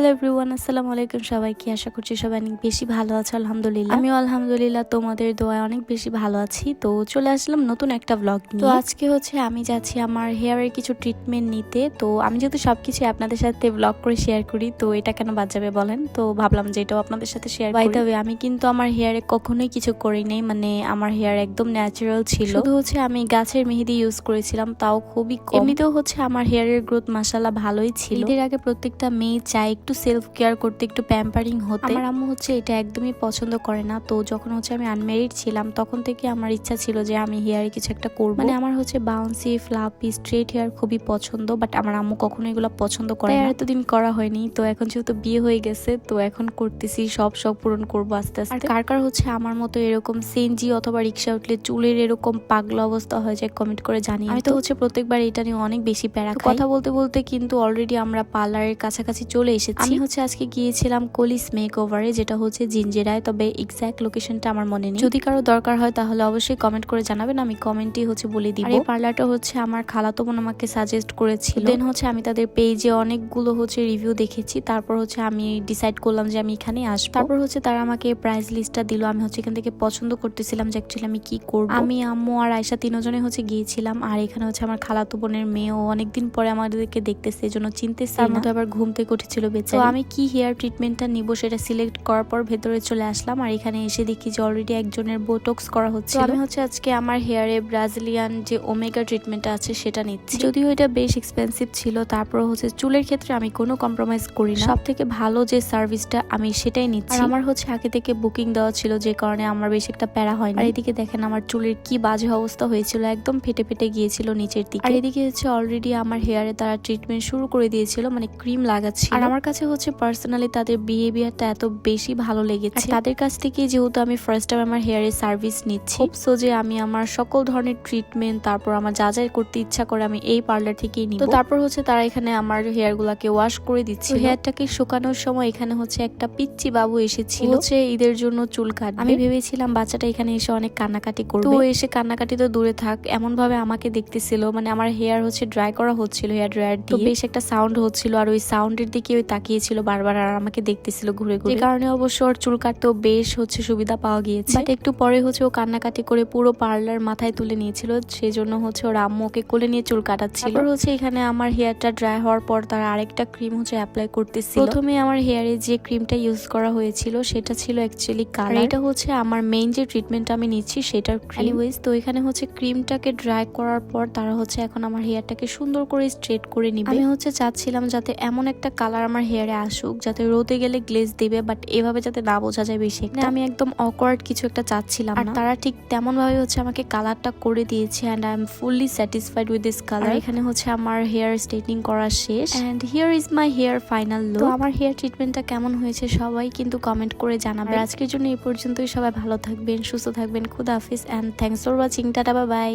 Hello everyone আসসালামু আলাইকুম সবাইকে। আশা করছি সবাই অনেক বেশি ভালো আছো আলহামদুলিল্লাহ। আমিও আলহামদুলিল্লাহ তোমাদের দোয়ায় অনেক বেশি ভালো আছি। তো চলে আসলাম নতুন একটা ব্লগ নিয়ে। তো আজকে হচ্ছে আমি যাচ্ছি আমার হেয়ারের কিছু ট্রিটমেন্ট নিতে। তো আমি যেহেতু সবকিছু আপনাদের সাথে ব্লগ করে শেয়ার করি তো এটা কেন বাদ যাবে বলেন? তো ভাবলাম যে এটাও আপনাদের সাথে শেয়ার বাই দ্য আমি কিন্তু আমার হেয়ারে কখনোই কিছু করি নাই মানে আমার হেয়ার একদম ন্যাচারাল ছিল। শুধু হচ্ছে আমি গাছের মেহেদি ইউজ করেছিলাম তাও খুবই কম। এমনিতেও হচ্ছে আমার হেয়ারের গ্রোথ মাসালা ভালোই ছিল। ঈদের আগে প্রত্যেকটা মেয়ে চাই একটু সেলফ কেয়ার করতে একটু প্যাম্পারিং হতে। আমার আম্মু হচ্ছে এটা একদমই পছন্দ করে না। তো যখন হচ্ছে আমি আনমেরিড ছিলাম তখন থেকে আমার ইচ্ছা ছিল যে আমি হেয়ারে কিছু একটা করব। মানে আমার হচ্ছে বাউন্সি ফ্লাপি স্ট্রেট হেয়ার খুবই পছন্দ বাট আমার আম্মু কখনো এগুলো পছন্দ করে না। এতদিন করা হয়নি। তো এখন যেহেতু বিয়ে হয়ে গেছে তো এখন করতেছি সব সব পূরণ করব আস্তে আস্তে। আর কার কার হচ্ছে আমার মতো এরকম সেনজি অথবা রিক্সা উঠলে চুলের এরকম পাগলা অবস্থা হয়ে যায় কমেন্ট করে জানি আমি তো হচ্ছে প্রত্যেকবার এটা নিয়ে অনেক বেশি প্যারা কথা বলতে বলতে কিন্তু অলরেডি আমরা পার্লারের কাছাকাছি চলে এসেছি। আমি হচ্ছে আজকে গিয়েছিলাম কলিস মেক ওভারে যেটা হচ্ছে জিঞ্জেরায় তবে এক্সাক্ট লোকেশনটা আমার মনে নেই। যদি কারও দরকার হয় তাহলে অবশ্যই কমেন্ট করে জানাবেন আমি কমেন্টই হচ্ছে বলে দিব। এই পার্লারটা হচ্ছে আমার খালাতো বোন আমাকে সাজেস্ট করেছিল। দেন হচ্ছে আমি তাদের পেজে অনেকগুলো হচ্ছে রিভিউ দেখেছি তারপর হচ্ছে আমি ডিসাইড করলাম যে আমি এখানে আসব। তারপর হচ্ছে তারা আমাকে প্রাইস লিস্টটা দিল আমি হচ্ছে এখান থেকে পছন্দ করতেছিলাম যে অ্যাকচুয়ালি আমি কি করব। আমি আম্মু আর আয়সা তিনজনে হচ্ছে গিয়েছিলাম আর এখানে হচ্ছে আমার খালাতো বোনের মেয়েও অনেকদিন পরে আমাদেরকে দেখতেছে এজন্য চিনতেছে তার মতো আবার ঘুম থেকে উঠেছিল বেঁচে তো আমি কি হেয়ার ট্রিটমেন্টটা নিব সেটা সিলেক্ট করার পর ভেতরে চলে আসলাম আর এখানে এসে দেখি যে অলরেডি একজনের বোটক্স করা হচ্ছে আমি হচ্ছে আজকে আমার হেয়ারে ব্রাজিলিয়ান যে ওমেগা ট্রিটমেন্টটা আছে সেটা নিচ্ছি। যদিও এটা বেশ এক্সপেন্সিভ ছিল তারপর হচ্ছে চুলের ক্ষেত্রে আমি কোনো কম্প্রোমাইজ করি না। সব থেকে ভালো যে সার্ভিসটা আমি সেটাই নিচ্ছি। আর আমার হচ্ছে আগে থেকে বুকিং দেওয়া ছিল যে কারণে আমার বেশ একটা প্যারা হয় না আর এদিকে দেখেন আমার চুলের কি বাজে অবস্থা হয়েছিল একদম ফেটে ফেটে গিয়েছিল নিচের দিকে। আর এদিকে হচ্ছে অলরেডি আমার হেয়ারে তারা ট্রিটমেন্ট শুরু করে দিয়েছিল মানে ক্রিম লাগাচ্ছিল। আর আমার কাছে হচ্ছে পার্সোনালি তাদের বিহেভিয়ারটা এত বেশি ভালো লেগেছে। তাদের কাছ থেকে যেহেতু আমি ফার্স্ট টাইম আমার হেয়ারের সার্ভিস নিচ্ছি সো যে আমি আমার সকল ধরনের ট্রিটমেন্ট তারপর আমার যা যা করতে ইচ্ছা করে আমি এই পার্লার থেকেই নিব। তো তারপর হচ্ছে তারা এখানে আমার হেয়ার গুলাকে ওয়াশ করে দিচ্ছে। হেয়ারটাকে শুকানোর সময় এখানে হচ্ছে একটা পিচ্চি বাবু এসেছিল হচ্ছে ঈদের জন্য চুল কাট আমি ভেবেছিলাম বাচ্চাটা এখানে এসে অনেক কান্নাকাটি করবে। তো এসে কান্নাকাটি তো দূরে থাক এমন ভাবে আমাকে দেখতেছিল মানে আমার হেয়ার হচ্ছে ড্রাই করা হচ্ছিল হেয়ার ড্রায়ার দিয়ে। বেশ একটা সাউন্ড হচ্ছিল আর ওই সাউন্ডের দিকে ওই তাকিয়েছিল বারবার আর আমাকে দেখতেছিল ঘুরে ঘুরে। কারণে অবশ্য ওর চুল কাটতেও বেশ হচ্ছে সুবিধা পাওয়া গিয়েছে। বাট একটু পরে হচ্ছে ও কান্নাকাটি করে পুরো পার্লার মাথায় তুলে নিয়েছিল সেজন্য হচ্ছে ওর আম্মু ওকে কোলে নিয়ে চুল কাটাচ্ছিল। তারপর হচ্ছে এখানে আমার হেয়ারটা ড্রাই হওয়ার পর তার আরেকটা ক্রিম হচ্ছে অ্যাপ্লাই করতেছিল। প্রথমে আমার হেয়ারে যে ক্রিমটা ইউজ করা হয়েছিল সেটা ছিল অ্যাকচুয়ালি কালার এটা হচ্ছে আমার মেইন যে ট্রিটমেন্টটা আমি নিচ্ছি সেটার এনিওয়েজ তো এখানে হচ্ছে ক্রিমটাকে ড্রাই করার পর তারা হচ্ছে এখন আমার হেয়ারটাকে সুন্দর করে স্ট্রেট করে নিবে। আমি হচ্ছে চাচ্ছিলাম যাতে এমন একটা কালার আমার হেয়ারে আসুক যাতে রোদে গেলে গ্লেজ দিবে বাট এভাবে যাতে না বোঝা যায় বেশি আমি একদম অকওয়ার্ড কিছু একটা চাচ্ছিলাম আর তারা ঠিক তেমন ভাবে হচ্ছে আমাকে কালারটা করে দিয়েছে and I am fully satisfied with this colour এখানে হচ্ছে আমার হেয়ার স্ট্রেটনিং করা শেষ। And here is my hair final look আমার হেয়ার ট্রিটমেন্টটা কেমন হয়েছে সবাই কিন্তু কমেন্ট করে জানাবে। আজকের জন্য এই পর্যন্তই সবাই ভালো থাকবেন সুস্থ থাকবেন খুদা হাফিজ and thanks for watching tata bye